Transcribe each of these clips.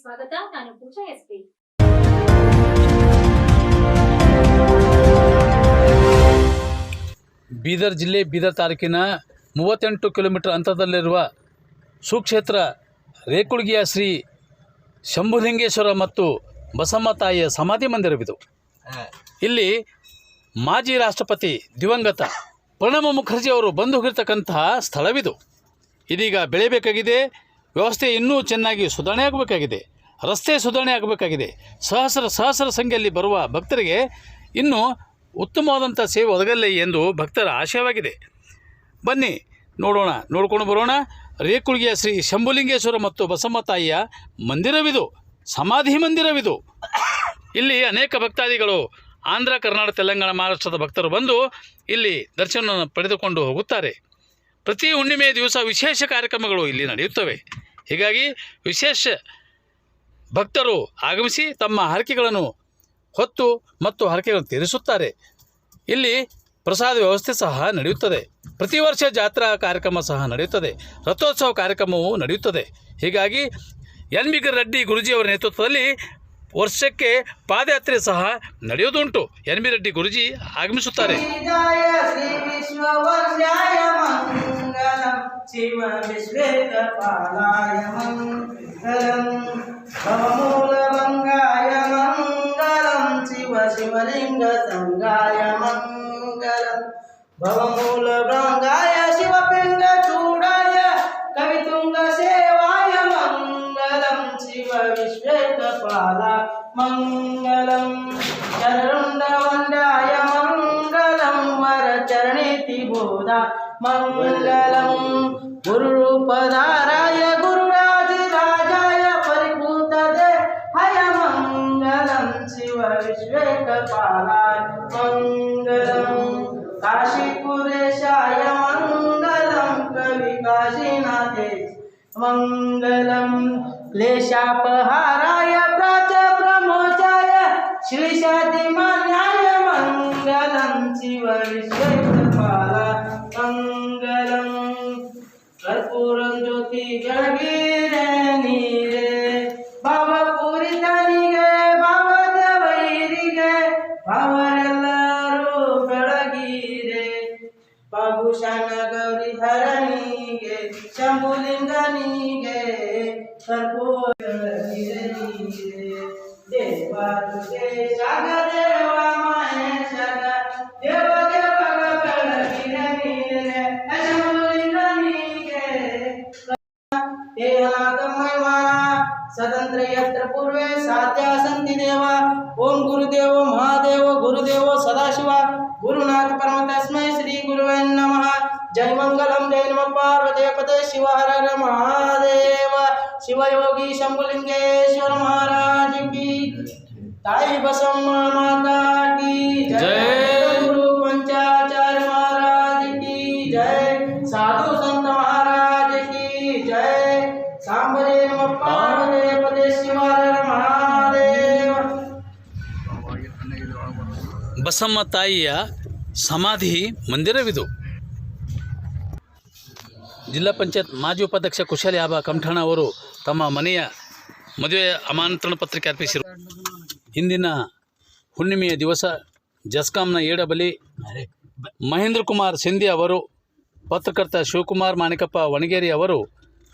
ಸ್ವಾಗತ. ನಾನು ಪೂಜಾ ಎಸ್ಪಿ. ಬೀದರ್ ಜಿಲ್ಲೆ ಬೀದರ್ ತಾಲೂಕಿನ ಮೂವತ್ತೆಂಟು ಕಿಲೋಮೀಟರ್ ಅಂತರದಲ್ಲಿರುವ ಸುಕ್ಷೇತ್ರ ರೇಕುಳ್ಗಿಯ ಶ್ರೀ ಶಂಭುಲಿಂಗೇಶ್ವರ ಮತ್ತು ಬಸಮ್ಮ ತಾಯಿಯ ಸಮಾಧಿ ಮಂದಿರವಿದು. ಇಲ್ಲಿ ಮಾಜಿ ರಾಷ್ಟ್ರಪತಿ ದಿವಂಗತ ಪ್ರಣಬ್ ಮುಖರ್ಜಿ ಅವರು ಬಂದು ಹೋಗಿರ್ತಕ್ಕಂತಹ ಸ್ಥಳವಿದು. ಇದೀಗ ಬೆಳೆಯಬೇಕಾಗಿದೆ. ವ್ಯವಸ್ಥೆ ಇನ್ನೂ ಚೆನ್ನಾಗಿ ಸುಧಾರಣೆ ಆಗಬೇಕಾಗಿದೆ. ರಸ್ತೆ ಸುಧಾರಣೆ ಆಗಬೇಕಾಗಿದೆ. ಸಹಸ್ರ ಸಹಸ್ರ ಸಂಖ್ಯೆಯಲ್ಲಿ ಬರುವ ಭಕ್ತರಿಗೆ ಇನ್ನೂ ಉತ್ತಮವಾದಂಥ ಸೇವೆ ಒದಗಲಿ ಎಂದು ಭಕ್ತರ ಆಶಯವಾಗಿದೆ. ಬನ್ನಿ ನೋಡೋಣ, ನೋಡ್ಕೊಂಡು ಬರೋಣ. ರೇಕುಳಿಗೆಯ ಶ್ರೀ ಶಂಭುಲಿಂಗೇಶ್ವರ ಮತ್ತು ಬಸಮ್ಮ ತಾಯಿಯ ಮಂದಿರವಿದು, ಸಮಾಧಿ ಮಂದಿರವಿದು. ಇಲ್ಲಿ ಅನೇಕ ಭಕ್ತಾದಿಗಳು ಆಂಧ್ರ, ಕರ್ನಾಟಕ, ತೆಲಂಗಾಣ, ಮಹಾರಾಷ್ಟ್ರದ ಭಕ್ತರು ಬಂದು ಇಲ್ಲಿ ದರ್ಶನವನ್ನು ಪಡೆದುಕೊಂಡು ಹೋಗುತ್ತಾರೆ. ಪ್ರತಿ ಹುಣ್ಣಿಮೆ ದಿವಸ ವಿಶೇಷ ಕಾರ್ಯಕ್ರಮಗಳು ಇಲ್ಲಿ ನಡೆಯುತ್ತವೆ. ಹೀಗಾಗಿ ವಿಶೇಷ ಭಕ್ತರು ಆಗಮಿಸಿ ತಮ್ಮ ಹರಕೆಗಳನ್ನು ಹೊತ್ತು ಮತ್ತು ಹರಕೆಗಳನ್ನು ತೀರಿಸುತ್ತಾರೆ. ಇಲ್ಲಿ ಪ್ರಸಾದ ವ್ಯವಸ್ಥೆ ಸಹ ನಡೆಯುತ್ತದೆ. ಪ್ರತಿ ವರ್ಷ ಜಾತ್ರಾ ಕಾರ್ಯಕ್ರಮ ಸಹ ನಡೆಯುತ್ತದೆ. ರಥೋತ್ಸವ ಕಾರ್ಯಕ್ರಮವೂ ನಡೆಯುತ್ತದೆ. ಹೀಗಾಗಿ ಎನ್ ಬಿ ರೆಡ್ಡಿ ಗುರುಜಿಯವರ ನೇತೃತ್ವದಲ್ಲಿ ವರ್ಷಕ್ಕೆ ಪಾದಯಾತ್ರೆ ಸಹ ನಡೆಯುವುದುಂಟು. ಎನ್ ಬಿ ರೆಡ್ಡಿ ಗುರುಜಿ ಆಗಮಿಸುತ್ತಾರೆ. శివ విశ్వేత పాలాయమం మంగళం భవమూల మంగాయ మంగళం శివ శివలింగ సంగాయ మంగళం భవమూల భంగాయ శివపిండ చూడాయ కవితుంగ సేవాయ మంగళం శివ విశ్వేత పాల మంగళం చరుండ వండాయ మంగళం వర చరణితి బోధ मङ्गलं गुरुपदाराय गुरुराजराजाय परिपूतदे हय मङ्गलं शिव विश्वेकपालाय मङ्गलं काशीपुरेशाय मङ्गलं कविकाशीनाथे मङ्गलं क्लेशापहाराय प्राच प्रमोचाय श्रीशादिमान्याय मङ्गलं शिव विश्वे कर्पूरं ज्योति जगीरे ನೀರೆ ಭಾವ ಪೂರಿತನಿಗೆ ಭಾವದ ವೈರಿಗೆ ಭಾವರೆಲ್ಲರೂ ಬೆಳಗಿರೆ ಬಾಬುಶಾನ ಗೌರಿ ಹರನಿಗೆ ಶಂಭುಲಿಂಗನಿಗೆ ಕರ್ಪೂರ ನೀರೆ ನೀರೆ साध्या सन्ति देव ओम गुरुदेव महादेव गुरुदेव सदाशिव गुरुनाथ परम तस्मै श्री गुरुवे नमः जय मंगलम जय नम पार्वती पदे शिव हर हर महादेव शिव योगी शंभुलिंगेश्वर महाराज की ताई बसम्मा माता की जय। गुरु पंचाचार्य महाराज की जय साधु संत महाराज की जय सांबरे नम पार्वते पदे शिव हर ಬಸಮ್ಮ ತಾಯಿಯ ಸಮಾಧಿ ಮಂದಿರವಿದು. ಜಿಲ್ಲಾ ಪಂಚಾಯತ್ ಮಾಜಿ ಉಪಾಧ್ಯಕ್ಷ ಕುಶಾಲಿ ಆಬಾ ಕಮಠಾಣ ಅವರು ತಮ್ಮ ಮನೆಯ ಮದುವೆ ಆಮಂತ್ರಣ ಪತ್ರಿಕೆ ಅರ್ಪಿಸಿರು. ಹಿಂದಿನ ಹುಣ್ಣಿಮೆಯ ದಿವಸ ಜಸ್ಕಾಂನ ಏಡಬಲಿ ಮಹೇಂದ್ರ ಕುಮಾರ್ ಸಿಂಧಿ ಅವರು, ಪತ್ರಕರ್ತ ಶಿವಕುಮಾರ್ ಮಾಣಿಕಪ್ಪ ವಣಗೇರಿ ಅವರು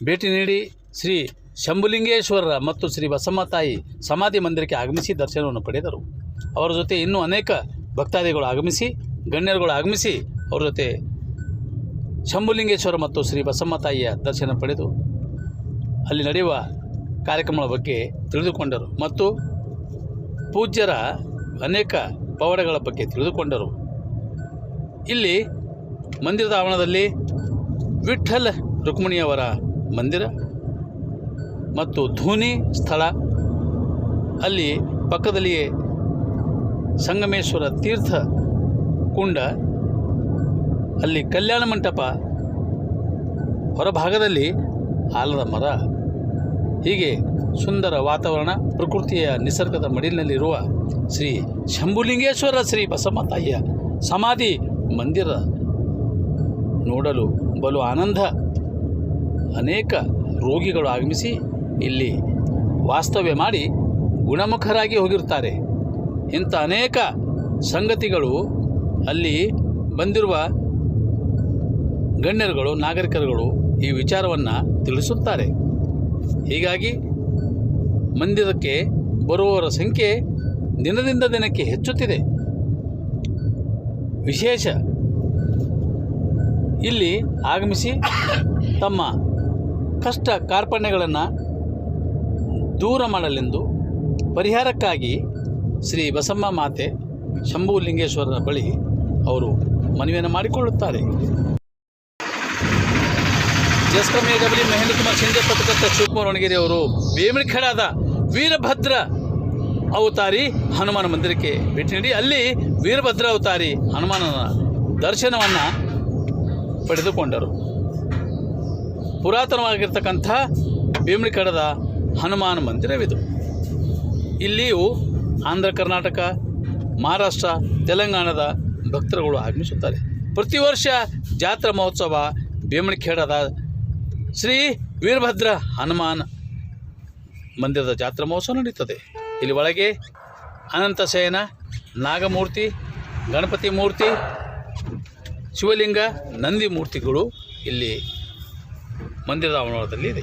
ಭೇಟಿ ನೀಡಿ ಶ್ರೀ ಶಂಭುಲಿಂಗೇಶ್ವರ ಮತ್ತು ಶ್ರೀ ಬಸಮ್ಮ ತಾಯಿ ಸಮಾಧಿ ಮಂದಿರಕ್ಕೆ ಆಗಮಿಸಿ ದರ್ಶನವನ್ನು ಪಡೆದರು. ಅವರ ಜೊತೆ ಇನ್ನೂ ಅನೇಕ ಭಕ್ತಾದಿಗಳು ಆಗಮಿಸಿ, ಗಣ್ಯರುಗಳು ಆಗಮಿಸಿ ಅವರ ಜೊತೆ ಶಂಭುಲಿಂಗೇಶ್ವರ ಮತ್ತು ಶ್ರೀ ಬಸಮ್ಮ ತಾಯಿಯ ದರ್ಶನ ಪಡೆದು ಅಲ್ಲಿ ನಡೆಯುವ ಕಾರ್ಯಕ್ರಮಗಳ ಬಗ್ಗೆ ತಿಳಿದುಕೊಂಡರು. ಮತ್ತು ಪೂಜ್ಯರ ಅನೇಕ ಪವಾಡಗಳ ಬಗ್ಗೆ ತಿಳಿದುಕೊಂಡರು. ಇಲ್ಲಿ ಮಂದಿರದ ಆವರಣದಲ್ಲಿ ವಿಠಲ್ ರುಕ್ಮಿಣಿಯವರ ಮಂದಿರ ಮತ್ತು ಧೂನಿ ಸ್ಥಳ. ಅಲ್ಲಿ ಪಕ್ಕದಲ್ಲಿಯೇ ಸಂಗಮೇಶ್ವರ ತೀರ್ಥ ಕುಂಡ ಅಲ್ಲಿ ಕಲ್ಯಾಣ ಮಂಟಪ ಹೊರಭಾಗದಲ್ಲಿ ಆಲದ ಮರ. ಹೀಗೆ ಸುಂದರ ವಾತಾವರಣ, ಪ್ರಕೃತಿಯ ನಿಸರ್ಗದ ಮಡಿಲಿನಲ್ಲಿರುವ ಶ್ರೀ ಶಂಭುಲಿಂಗೇಶ್ವರ ಶ್ರೀ ಬಸಮ್ಮ ತಾಯಿಯ ಸಮಾಧಿ ಮಂದಿರ. ನೋಡಲು ಬಲು ಆನಂದ. ಅನೇಕ ರೋಗಿಗಳು ಆಗಮಿಸಿ ಇಲ್ಲಿ ವಾಸ್ತವ್ಯ ಮಾಡಿ ಗುಣಮುಖರಾಗಿ ಹೋಗಿರ್ತಾರೆ ಇಂಥ ಅನೇಕ ಸಂಗತಿಗಳು ಅಲ್ಲಿ ಬಂದಿರುವ ಗಣ್ಯರುಗಳು, ನಾಗರಿಕರುಗಳು ಈ ವಿಚಾರವನ್ನು ತಿಳಿಸುತ್ತಾರೆ. ಹೀಗಾಗಿ ಮಂದಿರಕ್ಕೆ ಬರುವವರ ಸಂಖ್ಯೆ ದಿನದಿಂದ ದಿನಕ್ಕೆ ಹೆಚ್ಚುತ್ತಿದೆ. ವಿಶೇಷ ಇಲ್ಲಿ ಆಗಮಿಸಿ ತಮ್ಮ ಕಷ್ಟ ಕಾರ್ಪಣ್ಯಗಳನ್ನು ದೂರ ಮಾಡಲೆಂದು ಪರಿಹಾರಕ್ಕಾಗಿ ಶ್ರೀ ಬಸಮ್ಮ ಮಾತೆ ಶಂಭು ಲಿಂಗೇಶ್ವರರ ಬಳಿ ಅವರು ಮನವಿಯನ್ನು ಮಾಡಿಕೊಳ್ಳುತ್ತಾರೆ. ಜಸ್ಕಮ್ ಡಬ್ಲ್ಯೂ ಮಹೇಂದ್ರ ಕುಮಾರ್ ಶಿಂದೆ ಪತ್ರಕರ್ತ ಶಿವಕುಮಾರ್ ಒಣಗಿರಿ ಅವರು ಬೇಮಳಿಖೇಡಾದ ವೀರಭದ್ರ ಅವತಾರಿ ಹನುಮಾನ ಮಂದಿರಕ್ಕೆ ಭೇಟಿ ನೀಡಿ, ಅಲ್ಲಿ ವೀರಭದ್ರ ಅವತಾರಿ ಹನುಮಾನನ ದರ್ಶನವನ್ನು ಪಡೆದುಕೊಂಡರು. ಪುರಾತನವಾಗಿರ್ತಕ್ಕಂಥ ಬೇಮಳಿಖೇಡದ ಹನುಮಾನ ಮಂದಿರವಿದು. ಇಲ್ಲಿಯೂ ಆಂಧ್ರ ಕರ್ನಾಟಕ, ಮಹಾರಾಷ್ಟ್ರ, ತೆಲಂಗಾಣದ ಭಕ್ತರುಗಳು ಆಗಮಿಸುತ್ತಾರೆ. ಪ್ರತಿ ವರ್ಷ ಜಾತ್ರಾ ಮಹೋತ್ಸವ ಭೀಮಣಿಖೇಡದ ಶ್ರೀ ವೀರಭದ್ರ ಹನುಮಾನ್ ಮಂದಿರದ ಜಾತ್ರಾ ಮಹೋತ್ಸವ ನಡೀತದೆ. ಇಲ್ಲಿ ಒಳಗೆ ಅನಂತ ಶಯನ ನಾಗಮೂರ್ತಿ, ಗಣಪತಿ ಮೂರ್ತಿ, ಶಿವಲಿಂಗ, ನಂದಿ ಮೂರ್ತಿಗಳು ಇಲ್ಲಿ ಮಂದಿರದ ಆವರಣದಲ್ಲಿ ಇದೆ.